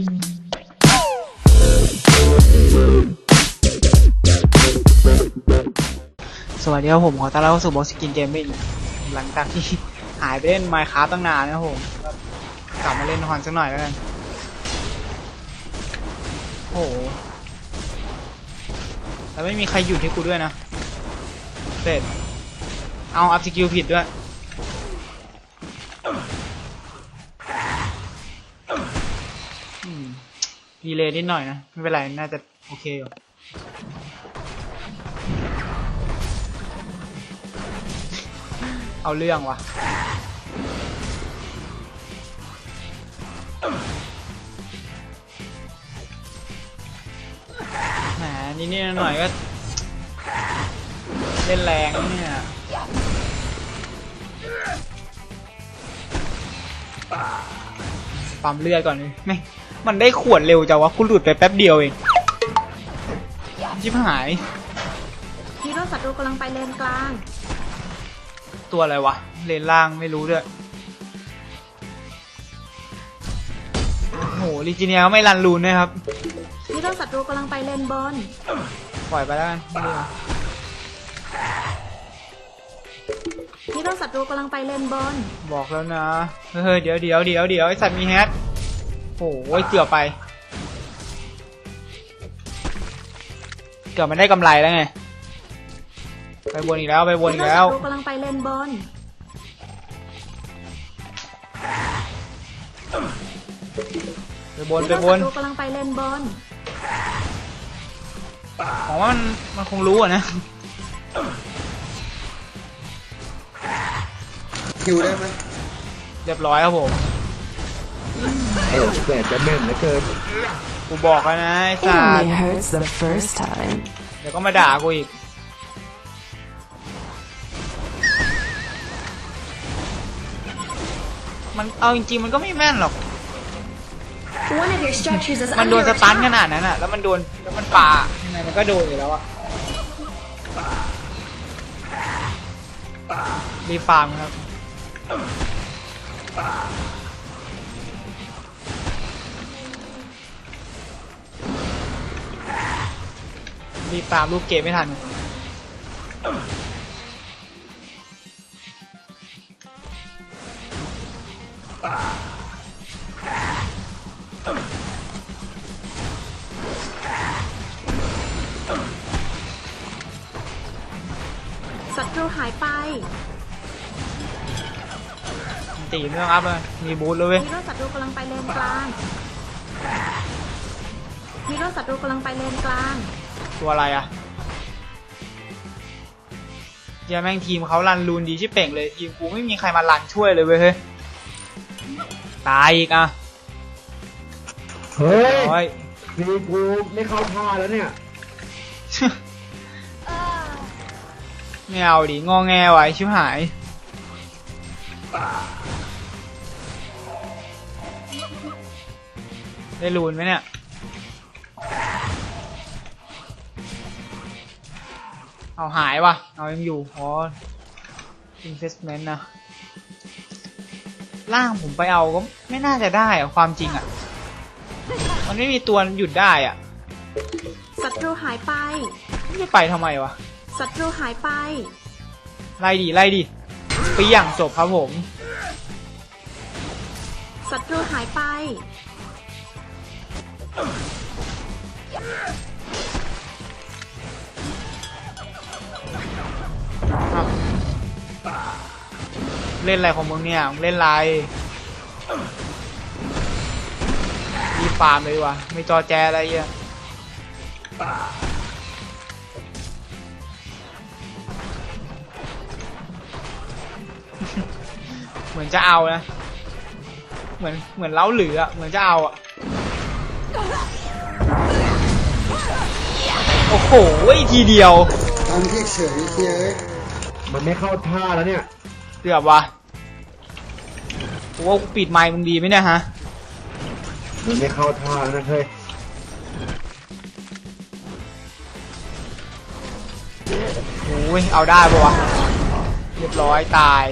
สวัสดีครับผมขอต้อนรับเข้าสู่บ็อกสกินเกมมิ่งหลังจากที่หายไปเล่นไมค์ค a f t ตั้งนานนะครับผมก็กลับมาเล่นฮอนสักหน่อยแล้วกันโอ้โหแล้วไม่มีใครหยุดให้กูด้วยนะเสร็จเอาอัพสกิลผิดด้วย อืม ดีเลยนิดหน่อยนะ ไม่เป็นไร น่าจะโอเคอยู่เอาเรื่องวะแหมนี่นี่หน่อยก็ เล่นแรงเนี่ยปั๊มเลือดก่อนเลยไม่ มันได้ขวดเร็วจังวะคุณหลุดไปแป๊บเดียวเองชิบหายฮีโร่ศัตรูกำลังไปเลนกลาง ตัวอะไรวะ เลนล่างไม่รู้ด้วยโอ้โหลิจิเนียก็ไม่รันรูนนะครับฮีโร่ศัตรูกำลังไปเลนบนปล่อยไปแล้วกันไม่ดีกว่าฮีโร่ศัตรูกำลังไปเลนบนบอกแล้วนะ เฮ้ยเดี๋ยวเดี๋ยวเดี๋ยวเดี๋ยวไอสัตว์มีแฮท โอ้ยเกือบไป เกือบมันได้กำไรแล้วไง ไปวนอีกแล้วไปวนฮีอีกโร่แล้ศัวตรูกำลังไปเลนบนไปบนฮีไปโร่บศันตรูกำลังไปเลนบนผมว่ามันมันคงรู้อะนะคิวได้ไหมเรียบร้อยครับผม เออแต่จะแม่นเหลือเกินกูบอกแล้วนะไอ้ It สัต only ว์ hurts the first time. เดี๋ยวก็มาด่ากูอีก มันเอาจริงๆมันก็ไม่แม่นหรอก One of your structures is มันโดนสตันขนาดนั้นอะแล้วมันโดนแล้วมันปายังไงมันก็โดนอยู่แล้วอะรีฟาร์มครับ รีฟาร์มลูกเกมไม่ทัน ศัตรูหายไปตีเรื่องอัพเลย มีบูทเลยเว้ยฮีโร่ศัตรูกำลังไปเลนกลางฮีโร่ศัตรูกำลังไปเลนกลาง ตัวอะไรอะเหี้ยแม่งทีมเขารันรูนดีชิบเป่งเลย ทีมกูไม่มีใครมารันช่วยเลยเว้ยเฮ้ยตายอีกอะเฮ้ยร้อยมีกูไม่เข้าท่าแล้วเนี่ย ไม่เอาดิงอแงไว้ชิบหาย ได้รูนไหมเนี่ย เอาหายว่ะ เอายังอยู่อ๋อ investment นะ ล่างผมไปเอาก็ไม่น่าจะได้อะความจริงอะมันไม่มีตัวหยุดได้อะศัตรูหายไป ไม่จะไปทำไมวะ ศัตรูหายไป ไล่ดิไล่ดิเปีอย่างจบครับผม ศัตรูหายไป เล่นอะไรของมึงเนี่ยมึงเล่นอะไรรีฟาร์มเลยวะไม่จอแจอะไรเงี้ยเหมือนจะเอานะ เหมือนเหมือนเล้าหรืออะเหมือนจะเอาอะโอ้โหทีเดียวทำเฉยเฉย มันไม่เข้าท่าแล้วเนี่ย เกือบวะกูว่ากูปิดไมค์มึงดีไหมเนี่ยฮะ มันไม่เข้าท่าแล้วนะเฮ้ยโอ้ยเอาได้ปะวะ เรียบร้อยตาย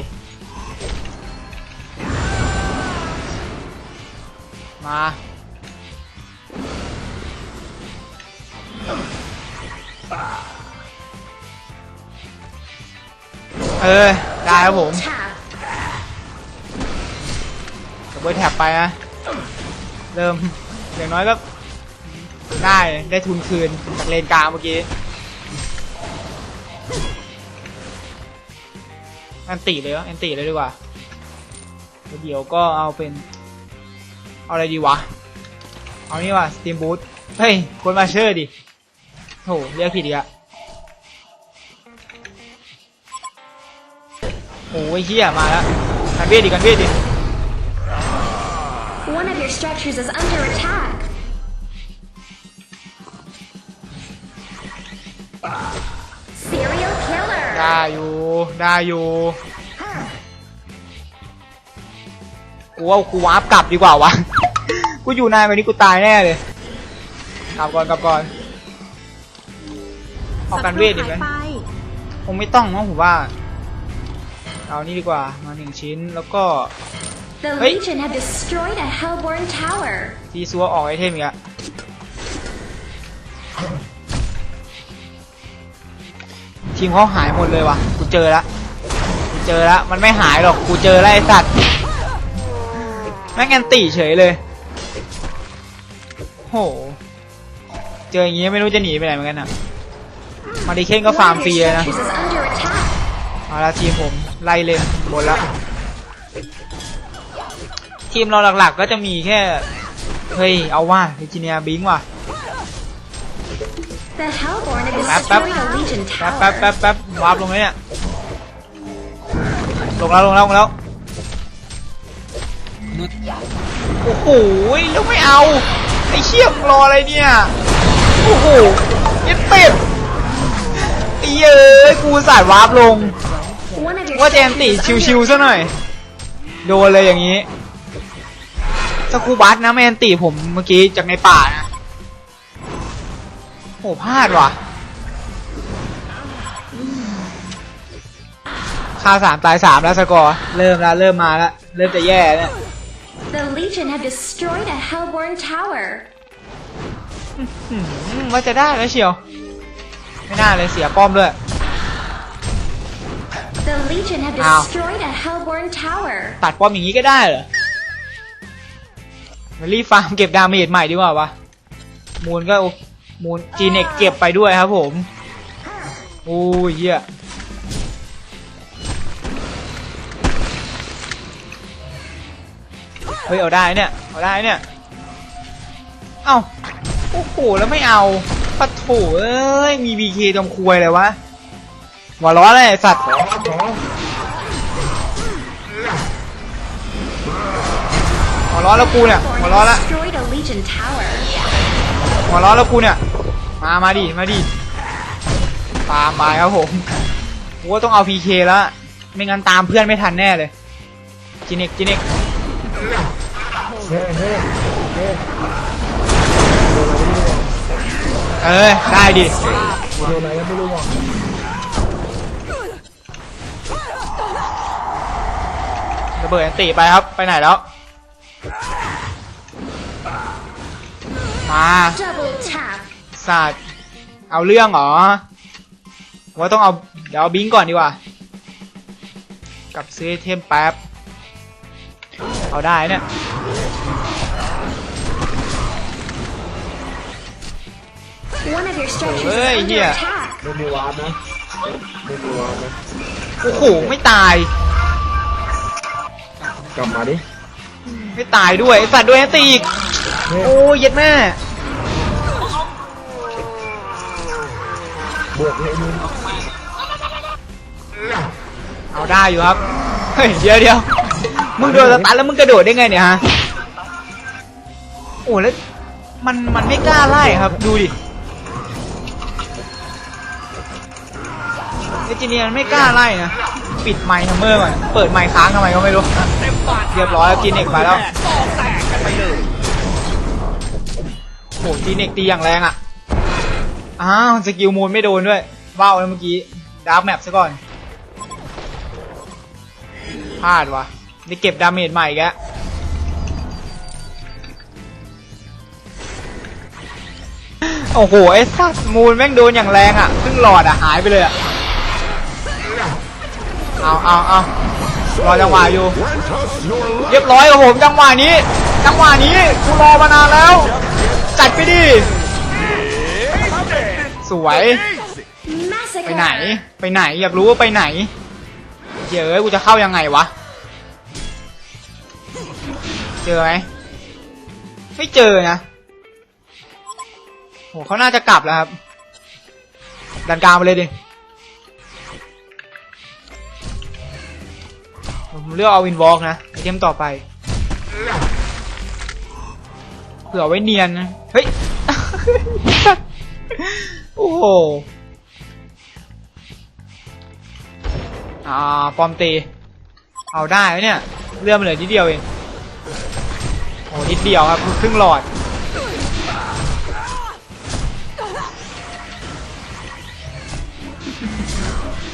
มา ออได้ครับผมกับเบอร์แท็บไปนะเริ่มอย่างน้อยก็ได้ได้ทุนคืนจากเลนกลางเมื่อกี้แอนติเลยวะแอนติเลยดีกว่าเดี๋ยวก็เอาเป็น เอาอะไรดีวะ เอานี่ว่ะสตีมบูทเฮ้ยคนมาเชอร์ดิโหเรียกผิดอีกอะ โอ้ยเฮียมาแล้วกันเวทดิกันเวทดิ One of your structures is under attack. Serial killer. ได้อยู่ได้อยู่กูว่ากูวาร์ปกลับดีกว่าวะ กูอยู่นานกว่านี้กูตายแน่เลยกลับก่อนกลับก่อนเอากันเวทดีไหมศัตรูหายไปคงไม่ต้องมั้งผมว่า เอานี่ดีกว่ามาหนึ่งชิ้นแล้วก็ The Wait. Legion have destroyed a Hellborn tower. ทีซัวออกไอเทมอีกอะทีมเขาหายหมดเลยว่ะ กูเจอละกูเจอละมันไม่หายหรอก กูเจอแล้วไอสัตว์ แม่งแอนตีเฉยเลย โห เจออย่างงี้ไม่รู้จะหนีไปไหนเหมือนกันอะมาดิเคนก็ฟาร์ม One of ฟรี your เลยนะ structures is under attack. เอาละทีมผม ไล่เลนบนละ ทีมเราหลักๆก็จะมีแค่ เฮ้ย เอาว่าวิจิเนียบิงว่ะ The Hellborn have Bap, bap. destroyed a Legion แป๊บแป๊บ tower. แป๊บแป๊บวาร์ปลงเลยเนี่ย ลงแล้วลงแล้วลงแล้ว โอ้โหแล้วไม่เอา ไอ้เชี่ยมงรออะไรเนี่ย โอ้โหยัดเป็ดไอ้เย้ยกูสาดวาร์ปลง One of your ว่าเจนติ structures is ชิว under ๆซะหน่อย โดนเลยอย่างนี้สกูบัสนะแมนติผมเมื่อกี้จากในป่านะโหพลาดว่ะค่าสามตายสามแล้วสกอร์ เริ่มแล้ว เริ่มมาแล้ว เริ่มจะแย่แล้วเนี่ย The Legion have destroyed a Hellborn tower. อืมว่าจะได้แล้วเชียว ไม่น่าเลยเสียป้อมด้วย The Legion have Ow. destroyed a Hellborn tower. ตัดป้อมอย่างนี้ก็ได้เหรอมารีบฟาร์มเก็บดาเมจใหม่ดีกว่าวะ มูลก็โอมูลจีเน็กเก็บไปด้วยครับผม โอ้ยเหี้ยเฮ้ยเอาได้เนี่ย เอาได้เนี่ย เอ้า โอ้โห แล้วไม่เอาปะโถเอ้ย มีบีเคตรงควยเลยวะหัวร้อนเลยไอ้สัตว์ ขอขอหัวร้อนแล้วกูเนี่ย Hellborn หัวร้อน have ละ destroyed a Legion tower. หัวเร้อนแล้วกูเนี่ย มามาดิมาดิตามมาครับผมกูว่าต้องเอาพีเคแล้วไม่งั้นตามเพื่อนไม่ทันแน่เลยจินิกจินิกเฮ้เฮ้เฮ้เออได้ดิกูโดนอะไรก็ไม่รู้อะ ระเบิดอันติไปครับ ไปไหนแล้ว มา Double tap. ศาสตร์เอาเรื่องเหรอ ว่าต้องเอา เดี๋ยวเอาบิงก่อนดีกว่า กับซื้อไอเทมแป๊บ เอาได้เนี่ย One of your structures is Ôi, under yeah. attack. ไม่มีวาร์ปนะไม่มีวาร์ปนะโอ้โห ไม่ตาย กลับมาดิไม่ตายด้วยไอสัตว์ด้วยนะตีอีกเฮ้โอ้ยเย็ดแม่บวกเลยมึงเอาได้อยู่ครับ เฮ้ยเดี๋ยวเดี๋ยวมึงโดนสตันแล้วมึงกระโดดได้ไงเนี่ยฮะ โอ้แล้วมันมันไม่กล้าไล่ครับ ดูดิเอจิเนียมันไม่กล้าไล่นะ ปิดไมค์ทัมเมอร์ก่อนเปิดไมค์ค้างทำไมก็ไม่รู้ เรียบร้อยแล้วจีเน็กมาแล้วโอ้จีเน็กตีอย่างแรงอะอ้าวสกิลมูลไม่โดนด้วยว้าวเมื่อกี้ดาร์กแมปซะก่อนพลาดวะได้เก็บดาเมจใหม่อีกโอ้โหไอ้สัตว์มูลแม่งโดนอย่างแรงอะครึ่งหลอดอะหายไปเลยอะเอาเอาเอา รอจังหวะอยู่ Grant us your เรียบร้อยครับผมจังหวะนี้ จังหวะนี้กูรอมานานแล้ว จัดไปดิ สวย Massacre. ไปไหน ไปไหนอยากรู้ว่าไปไหนเจอกูจะเข้ายังไงวะ เจอไหมไม่เจอนะโหเขาน่าจะกลับแล้วครับ ดันกลางไปเลยดิ ผมเลือกเอาวินวอล์กนะไอเทมต่อไปเผื่อไว้เนียนนะเฮ้ย โอ้โหอ่าปอมตี เอาได้ไหมเนี่ย เลื่อนมเหลือนิดเดียวเองโอ้นิดเดียวครับครึ่งหลอด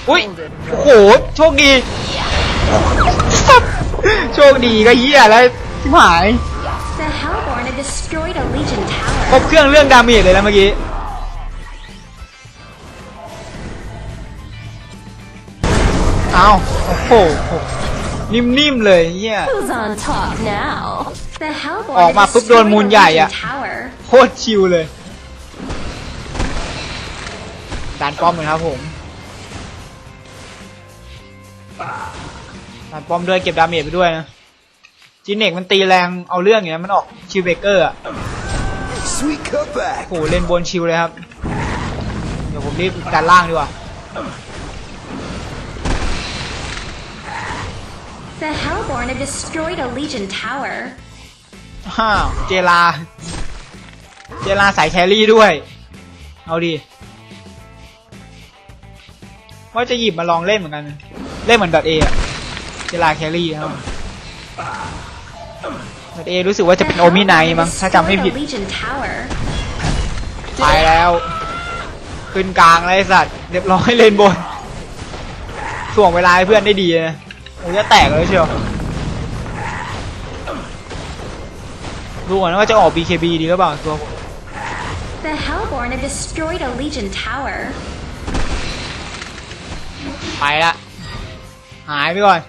อุ้ย โอ้โห โชคดี โชคดีก็เหี้ยแล้วที่หาย The Hellborn have destroyed a Legion tower. ครบเครื่องเรื่องดาเมจเลยนะเมื่อกี้ เอาโอ้โห นิ่มๆเลยเฮีย Who's on top now? The Hellborn ออกมา have ปุ๊บโดน destroyed มู a ลใหญ่อะ Legion tower. โคตรชิวเลยดันป้อมเลยครับผม ดันป้อมด้วยเก็บดาเมจไปด้วยนะจีเน็กมันตีแรงเอาเรื่องอย่างนี้ยมันออกชิวเบเกอร์อะ sweet cutback. โอ้โหเล่นบนชิวเลยครับ เดี๋ยวผมรีบดันล่างดีกว่า The Hellborn have destroyed a Legion tower. อ้าวเจลา เจลาสายแครี่ด้วย เอาดีว่าจะหยิบมาลองเล่นเหมือนกัน เล่นเหมือนดอทเอะ เจลาแครี่ครับดอทเอรู้สึกว่าจะ The เป็นโอมิไน Hellborn have มั้งถ้าจำไม่ destroyed ผิด a Legion tower. ไปแล้ว ขึ้นกลางเลยไอ้สัตว์ เรียบร้อยเลนบนถ่วงเวลาให้เพื่อนได้ดีนะโอ้ยจะแตกเลยเชียวดูก่อนนะว่าจะออก BKB ดีหรือเปล่าตัวผม The Hellborn have destroyed a Legion tower. ไปละ หายไปก่อน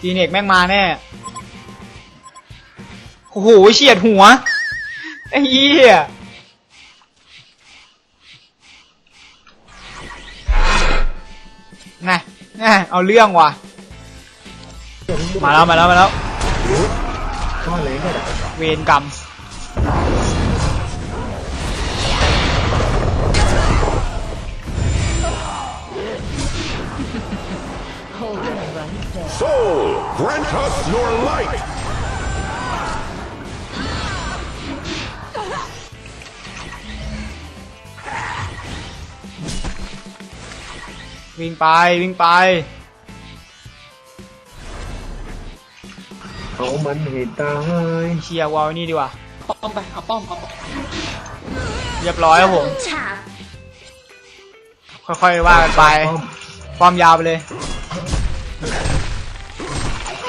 จีเน็กแม่งมาแน่ โอ้โหเฉียดหัว ไอ้เหี้ยน่ะน่ะเอาเรื่องว่ะ มาแล้วมาแล้วมาแล้วก้อนเลยก็ได้เวรกรรม วิ่งไปวิ่งไปเอามันให้ตายเชียร์วอลนี่ดีกว่าป้อมไปเอาป้อมเอาป้อมเรียบร้อยครับผม Tap. ค่อยๆว่ากันไปป้อมยาวไปเลย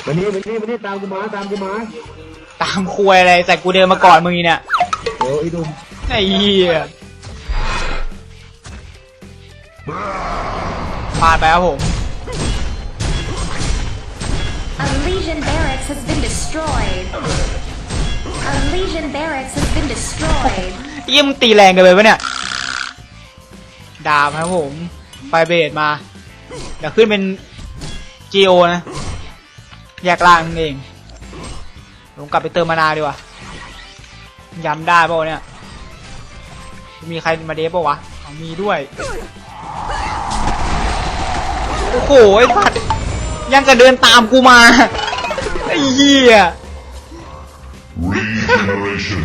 วันนี้วันนี้วันนี้ตามกูมาตามกูมาตามควยอะไรแต่กูเดินมาก่อนมึงนี่เนี่ยเดี๋ยวไอ้ดุมไอ้เหี้ย พลาดไปครับผม A Legion barracks has been destroyed. A Legion barracks has been destroyed. เยี่ยมงตีแรงกันเลยวะเนี่ย ดาบครับผม ไฟเบสมา เดี๋ยวขึ้นเป็น GO นะ แยกล่างนั่นเองผมกลับไปเติมมานาดีกว่า ย้ำได้ป่าวะเนี่ย มีใครมาเดฟป่าวะเอามีด้วย โอ้โหไอ้สัตว์ยังจะเดินตามกูมา ไอ้เหี้ย Regeneration.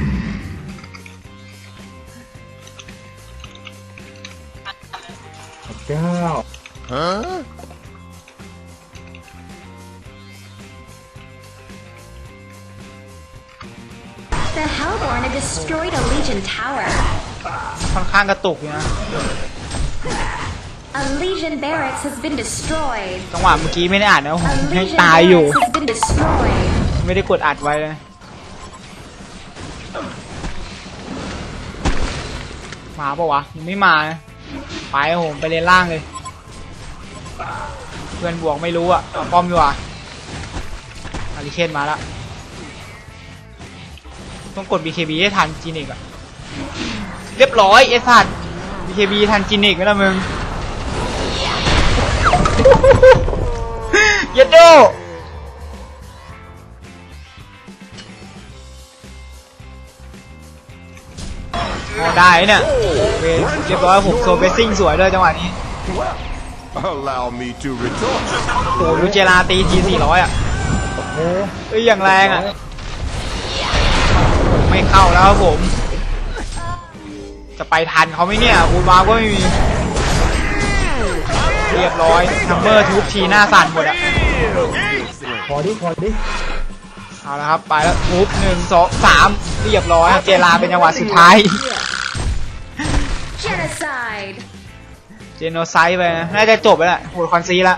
เจ้า Huh? The Hellborn have destroyed a Legion tower. ค่อนข้างกระตุกอยู่นะ A Legion barracks has been destroyed. จังหวะเมื่อกี้ไม่ได้อ่านนะผม A ให้ Legion ตายอยู่ barracks has been destroyed. ไม่ได้กดอัดไว้เลย มาปะวะยังไม่มานะไปครับผมไปเลนล่างเลย เพื่อนบวกไม่รู้อะเอาป้อมดีกว่าอาริเคนมาแล้วต้องกด BKB ให้ทันจีนิกอะเรียบร้อยไอ้สัตว์ BKB ทันจีนิกไหมล่ะมึง เยัดโดพอได้เนี่ยเวรเรียบร้อยผมโซเบสซิ่งสวยด้วยจังหวะนี้ Allow me to retort. โอ้โหดูเจลาตีทีสี่ร้อยอะโอ้เอ้ยอย่างแรงอะ ไม่เข้าแล้วครับผม จะไปทันเขาไหมเนี่ยคูณวาก็ไม่มี เรียบร้อยทัมเมอร์ทุบทีหน้าสั่นหมดอะขอดิขอดิเอาละครับ ไปแล้วทุบหนึ่งสองสามเรียบร้อยครับเจลาเป็นจังหวะสุดท้าย Genocide. เจโนไซด์ไปนะน่าจะจบแล้วแหละโหดคอนซีละ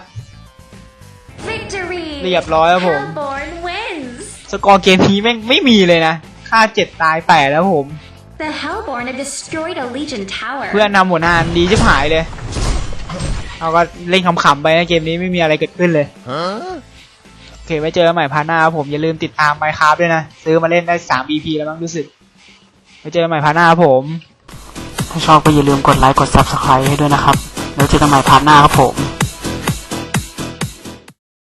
Victory. เรียบร้อยครับผม Hellborn wins. สกอร์เกมนี้แม่งไม่มีเลยนะค่าเจ็ดตายแปดแล้วผม The Hellborn have destroyed a Legion tower. เพื่อนนำหัวหน้าดีชิบหายเลย เอาก็เล่นขำๆไปนะเกมนี้ไม่มีอะไรเกิดขึ้นเลยโอเคไว้เจอกันใหม่พาร์ทหน้าครับผมอย่าลืมติดตามไมค์ครับด้วยนะ ซื้อมาเล่นได้3 BP แล้วมั้งรู้สึกไว้เจอกันใหม่พาร์ทหน้าครับผม ถ้าชอบก็อย่าลืมกดไลค์กด Subscribe ให้ด้วยนะครับ แล้วเจอกันใหม่พาร์ทหน้าครับผม